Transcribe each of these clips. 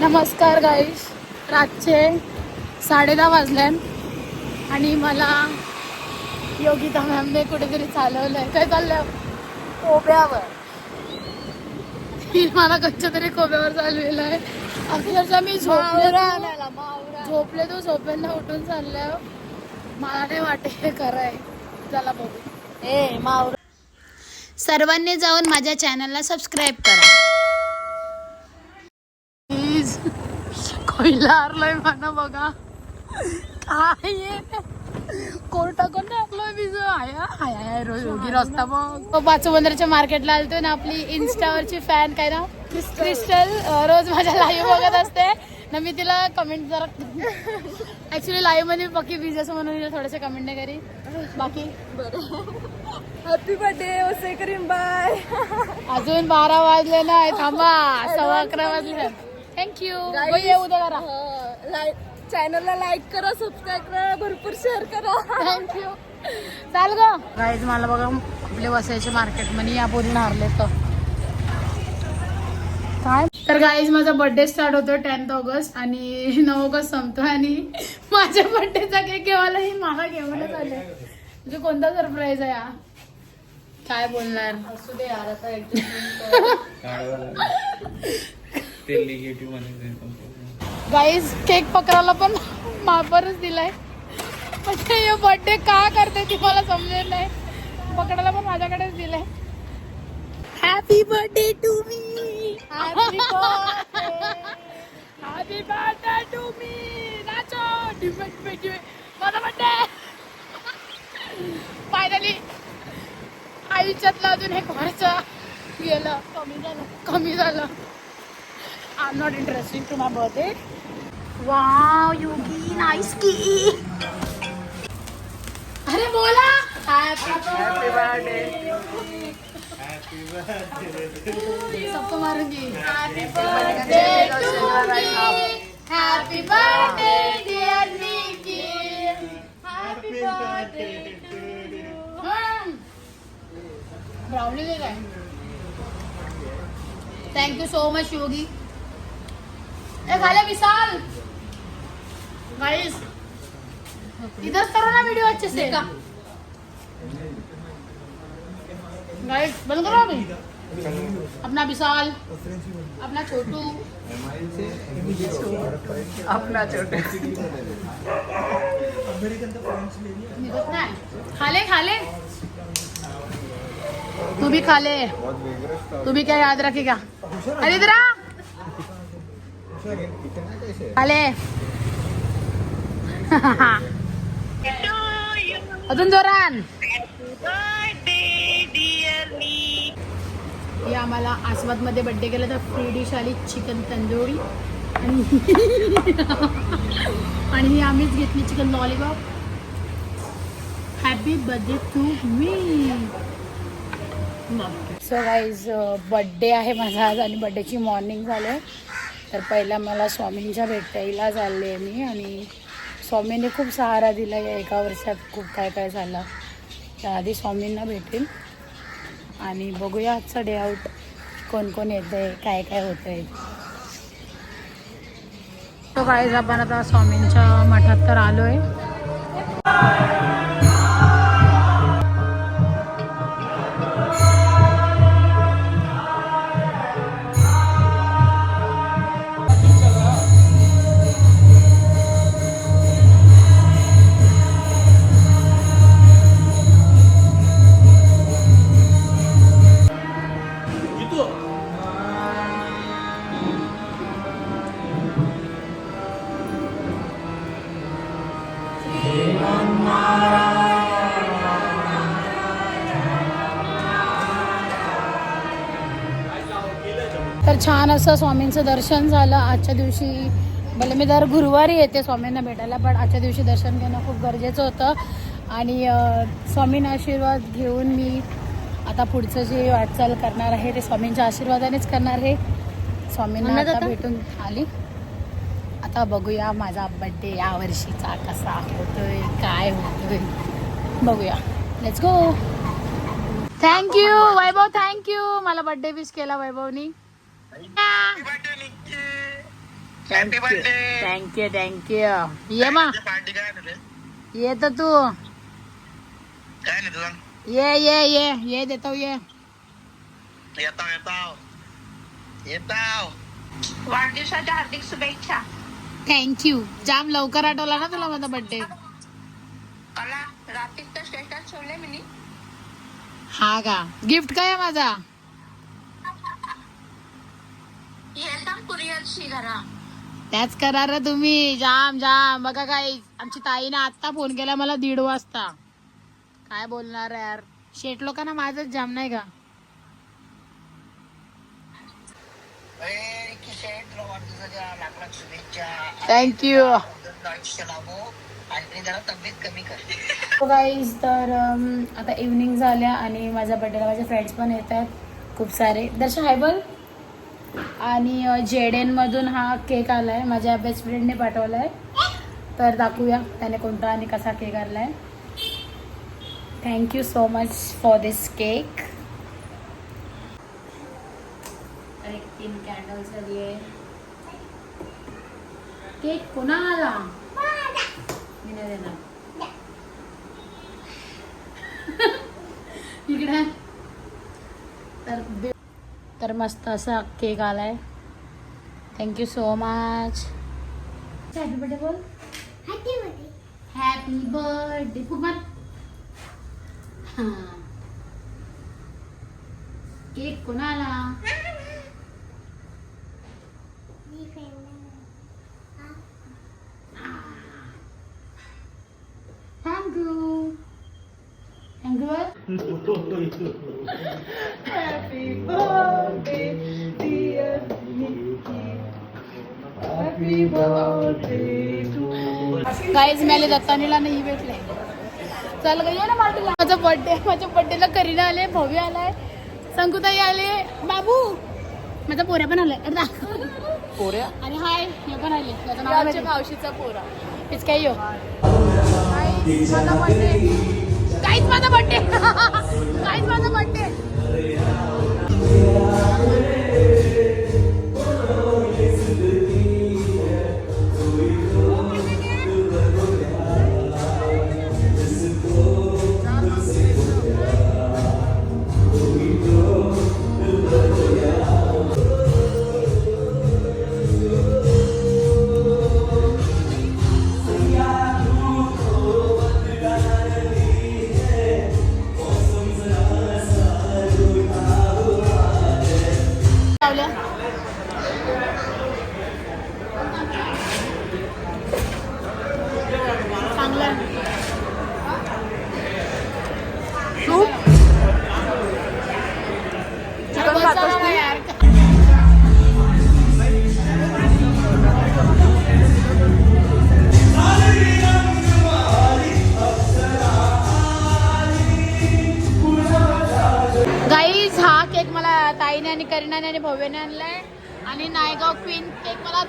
नमस्कार गाईस रातचे साडे दहा वाजले आणि मला योगिता मॅमने कुठेतरी चालवलंय. काय चाललंय? कोब्यावर. मला कच्च्या तरी कोब्यावर चाललेलं आहे. अक्षरशः मी झोपले झोपले तो झोपेंना उठून चालल्या. मला नाही वाटे हे खरंय. चला बघू. ए मावर. सर्वांनी जाऊन माझ्या चॅनलला सबस्क्राईब करा. कोयला हरलोय म्हणा बघा. काय कोर्टाकडून टाकलोय मी जो. आया योगी रस्ता मग पाच बंदरच्या मार्केटला आलतो ना आपली इन्स्टावरची फॅन काय ना क्रिस्टल. रोज माझ्या लाईव्ह बघत असते. ना मी तिला कमेंट जरा ऍक्च्युली लाईव्हमध्ये पक्की बिझी असं म्हणून तिला थोडेसे कमेंट नाही करी. बाकी? हॅपी बर्थडे ओसे करीम बाय अजून बारा वाजले नाही थांबा. सव्वा अकरा वाजले. थँक्यू ये उद्या करा. चॅनलला लाईक करा सबस्क्राईब करा भरपूर शेअर करा. थँक्यू चाल ग. गाईज मला बघा आपले वसायचे मार्केटमध्ये या पोरीनं हारले तर. काय? तर गाईज माझा बर्थडे स्टार्ट होतो टेन्थ ऑगस्ट आणि नऊ ऑगस्ट संपतो आणि माझ्या बर्थडेचा केक घेवायलाही मला घेऊनच आले म्हणजे कोणता सरप्राईज आहे हा? काय बोलणार? असू दे यार आता ते निगेटिव्ह गाईज केक पकडायला पण मापरच दिलाय. म्हणजे हे बर्थडे का करते ती मला समजेल नाही. पकडायला पण माझ्याकडेच दिलाय. Happy birthday to me happy happy birthday to me nacho माझा बर्थडे फायनली आयुष्यातलं अजून एक वर्ष गेलं. कमी झालं. कमी झालं. I am not interesting to my birthday wow Yogi nice की अरे बोला। हॅपी सबको मारूंगी। Happy birthday happy birthday dear Nikki happy birthday brownie दे काय thank you so much Yogi ए खाले विशाल। गाइस इधर करो ना वीडियो अच्छे से। गाइस बंद करो अभी। अपना विशाल अपना छोटू। अपना छोटे। निघत नाही खाले खाले। तू भी खा ले। तू भी क्या याद रखेगा? अरे इधर आले. अजून जोरान. ही आम्हाला आस्वादमध्ये बर्थडे केला तर फ्री डिश आली चिकन तंदुरी. आणि आणि ही आम्हीच घेतली chicken lollipop happy birthday to me so guys birthday आहे माझा आज आणि बड्डेची मॉर्निंग झालं तर पहिला मला स्वामींच्या भेटायला चालले मी आणि स्वामींनी खूप सहारा दिला या एका वर्षात खूप काय काय झालं. त्याआधी स्वामींना भेटेल आणि बघूया आजचा डे आउट कोण कोण येतं आहे काय काय होतं आहे तो गाईज आपण आता स्वामींच्या मठात तर आलो आहे असं स्वामींचं दर्शन झालं. आजच्या दिवशी भले मी दर गुरुवारी येते स्वामींना भेटायला पण आजच्या दिवशी दर्शन घेणं खूप गरजेचं होतं. आणि स्वामींना आशीर्वाद घेऊन मी आता पुढचं जे वाटचाल करणार आहे ते स्वामींच्या आशीर्वादानेच करणार आहे. स्वामींना आता? भेटून आली. आता बघूया माझा बड्डे या वर्षीचा कसा होतोय काय होतोय. बघूया. Let's go thank you Vaibhav thank you मला बर्थडे विश केला वैभवनी. थँक्यू ये मा पार्टी काय ना रे ये तू तुझं ये ये ये ये देतो ये येताव येताव येताव वाढदिवसाच्या हार्दिक शुभेच्छा थँक्यू जाम लवकर आठवला ना तुला माझा बर्थडे मला रात्री तर स्टेटस ठेवले मी हा का गिफ्ट काय आहे माझा घरा त्याच करा रे तुम्ही. जाम जाम. बघा काय आमची ताईने आत्ता फोन केला मला दीड वाजता. काय बोलणार यार? शेट लोकांना माझंच जाम नाही का? थँक्यू गाईज तर अम, आता इव्हनिंग झाल्या आणि माझ्या बड्डेला माझे फ्रेंड्स पण येत आहेत. खूप सारे. दर्शन हाय बोल. आणि जेडेनमधून हा केक आलाय. माझ्या बेस्ट फ्रेंडने पाठवलाय. तर दाखवूया त्याने कोणता आणि कसा केक आलाय thank you so much for this cake एक तीन कॅन्डल्स आली आहे. केक पुन्हा आला मी नाही देणार. इकडे. तर तर मस्त असा केक आलाय. Thank you so much happy birthday बोल. हॅपी बर्थडे खूप मार हां. केक कोणाला थँक्यू थँक्यू गाईज मेले दत्तानीला नाही भेटले. चल गई ना पार्टीला माझा बर्थडे माझ्या बर्थडेला करीना आले भव्य आलाय संकुताई आले. बाबू माझा पोऱ्या पण आलाय. अरे दाखव. पोऱ्या? आणि हाय हे पण आले. त्याचं नाव. मावशीचा पोरा. It's काय यो गाईज माझा बर्थडे काहीच माझा बड्डे काहीच माझा बड्डे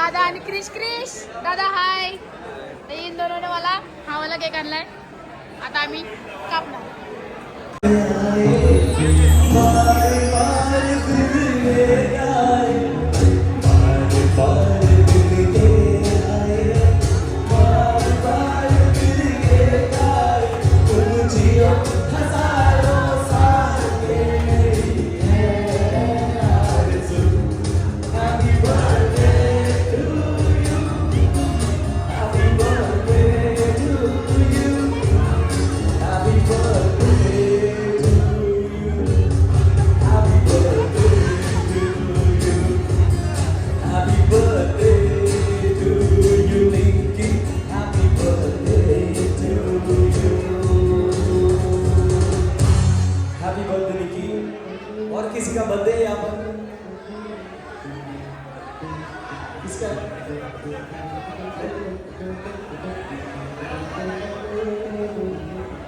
दादा आणि क्रिश क्रिश. दादा हाय ते इन दोनोने मला. हा वाला केक आणलाय. आता आम्ही कापणार.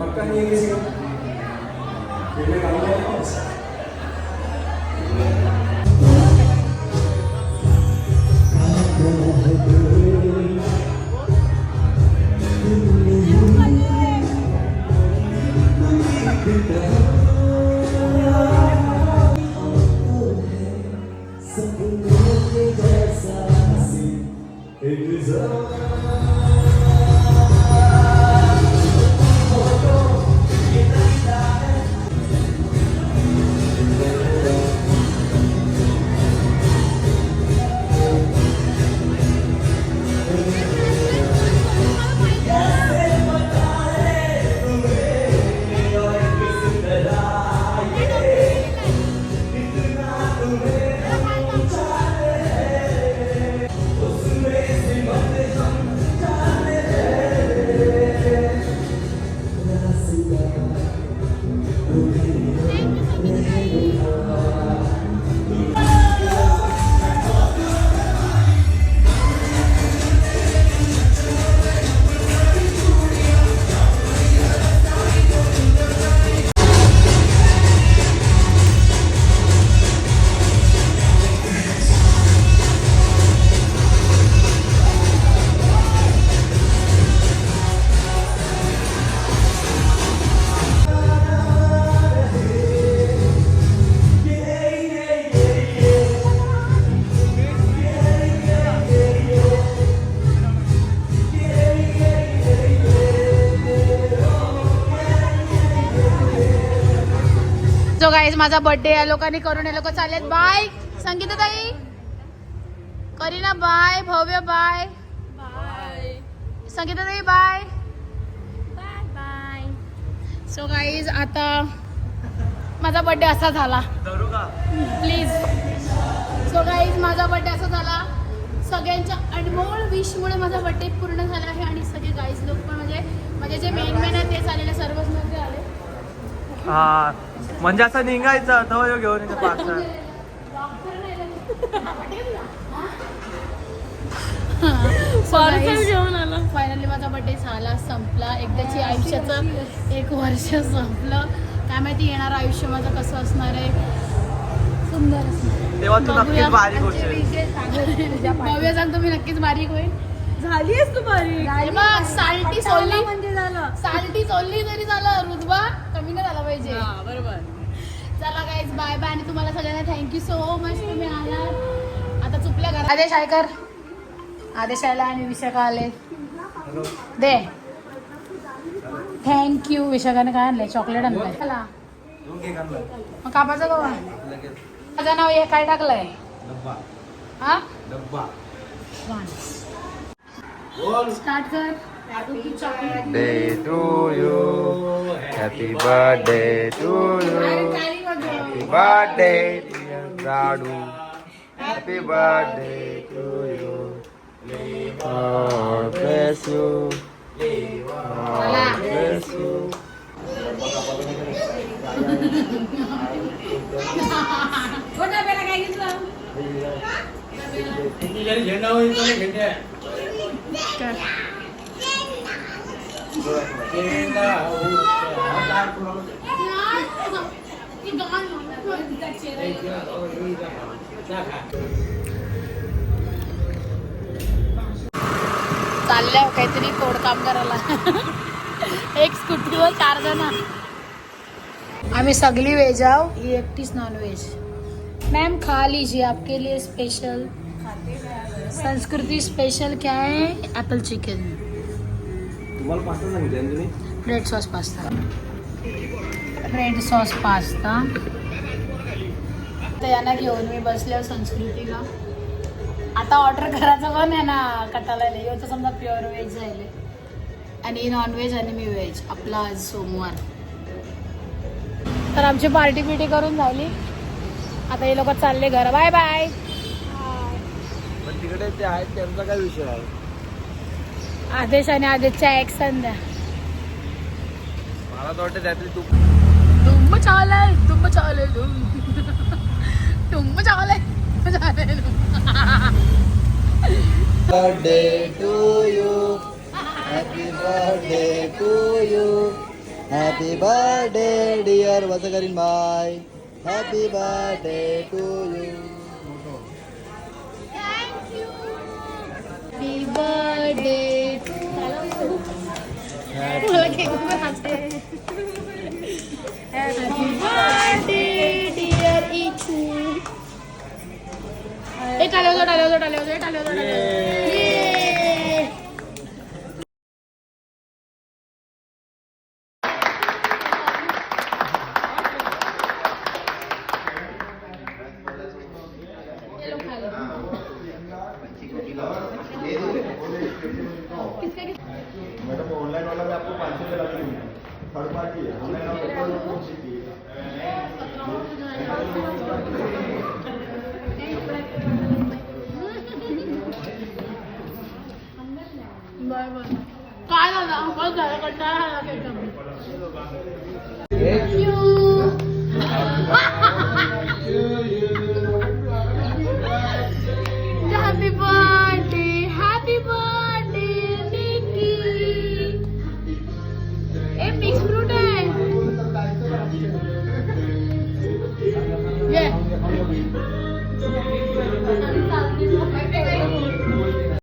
पक्का नहीं है किसी का माझा बर्थडे या लोकांनी करून हे लोक चाललेत. बाय संगीता ताई करीना बाय भव्य बाय संगीता ताई बाय बाय सो गाईज आता माझा बर्थडे असा झाला. प्लीज सो गाईज माझा बर्थडे असा झाला. सगळ्यांच्या अनमोल विशमुळे माझा बर्थडे पूर्ण झाला आहे. आणि सगळे गाईज लोक पण म्हणजे माझे जे मेन मेन आहेत तेच आलेले सर्वच नव्हते आले. हा. म्हणजे असं निघायचं तेव्हा ह्यो घेऊन येते पार्सल पार्सल घेऊन आला. फायनली माझा बर्थडे झाला संपला. एकदाची आयुष्याचं एक वर्ष संपलं. काय माहिती येणार आयुष्य माझं कसं असणार आहे? सुंदर असणार. तेव्हा तू नक्कीच. बारीक होशील. भव्य सांगतो मी नक्कीच बारीक होईल. झालीस तू बारीक. हे बघ साल्टी सोलली. म्हणजे झालं. साल्टी सोलली तरी झालं रुतबा. झाला पाहिजे. बरोबर. चला गाईज बाय बाय आणि तुम्हाला सगळ्यांना थँक्यू सो मच तुम्ही आलात. आता चुकल्या घरात. आदेश आयकर आदेश आला आणि विशाखा आले. दे. थँक्यू विशाखाने काय आणलंय? चॉकलेट आणलंय. चला. मग कापाचा गवा माझं नाव हे काय टाकलंय? हा? स्टार्ट कर. Chocolate day to you happy birthday to you happy birthday Ladoo happy birthday to you God bless you. God bless you. झेंडा होईल तो नाही घेते. झेंडा होईल. चाललंय काहीतरी काम करायला. एक स्कूटीवर चार जण. आम्ही सगळी व्हेज आहो. ही एकटीच नॉन व्हेज मैम खा लीजिए आपके लिए स्पेशल संस्कृति स्पेशल क्या है? एप्पल चिकन तुम्हाला पास्ता सांगितलं ना तुम्ही? Red sauce pasta red sauce pasta तर यांना घेऊन मी बसले संस्कृतीला. आता ऑर्डर करायचं पण आहे ना कटाला ह्यो तर समजा प्युअर व्हेज झाले आणि नॉन व्हेज आणि मी व्हेज आपला आज सोमवार. तर आमची पार्टी बिटी करून झाली. आता हे लोक चालले घर. बाय बाय पण तिकडे ते आहेत त्यांचा काय विषय आहे? आदेश आणि आदेशच्या एक संध्या मला तर वाटतं त्यातली तू दुम चाले दुम चाले दुम दुम चाले चाले birthday to you happy birthday to you happy birthday dear वचं करीन bye happy birthday to you happy birthday मला केक हॅपी बर्थडे डिअर इचू ए टाले होतो टाले होतो बाय बाय काय झालं बस झालं कंटाळा आला काही कमी